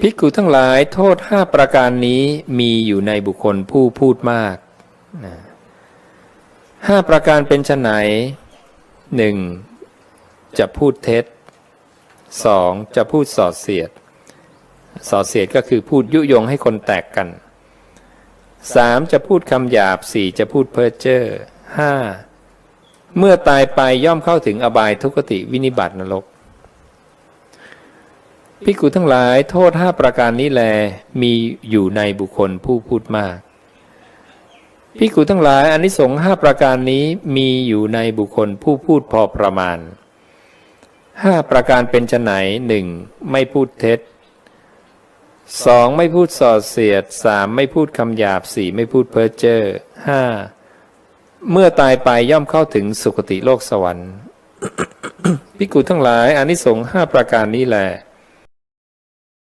ภิกขุทั้งหลายโทษห้าประการนี้มีอยู่ในบุคคลผู้พูดมากห้าประการเป็นไฉนหนึ่งจะพูดเท็จสองจะพูดสอดเสียดสอดเสียดก็คือพูดยุยงให้คนแตกกันสามจะพูดคำหยาบสี่จะพูดเพ้อเจ้อห้าเมื่อตายไปย่อมเข้าถึงอบายทุกติวินิบัตินรก ภิกขุทั้งหลายโทษห้าประการนี้แลมีอยู่ในบุคคลผู้พูดมากภิกขุทั้งหลายอานิสงส์ห้าประการนี้มีอยู่ในบุคคลผู้พูดพอประมาณห้าประการเป็นไฉนหนึ่งไม่พูดเท็จสองไม่พูดส่อเสียดสามไม่พูดคำหยาบสี่ไม่พูดเพ้อเจ้อห้าเมื่อตายไปย่อมเข้าถึงสุคติโลกสวรรค์ภิกขุทั้งหลายอานิสงส์ห้าประการนี้แหละ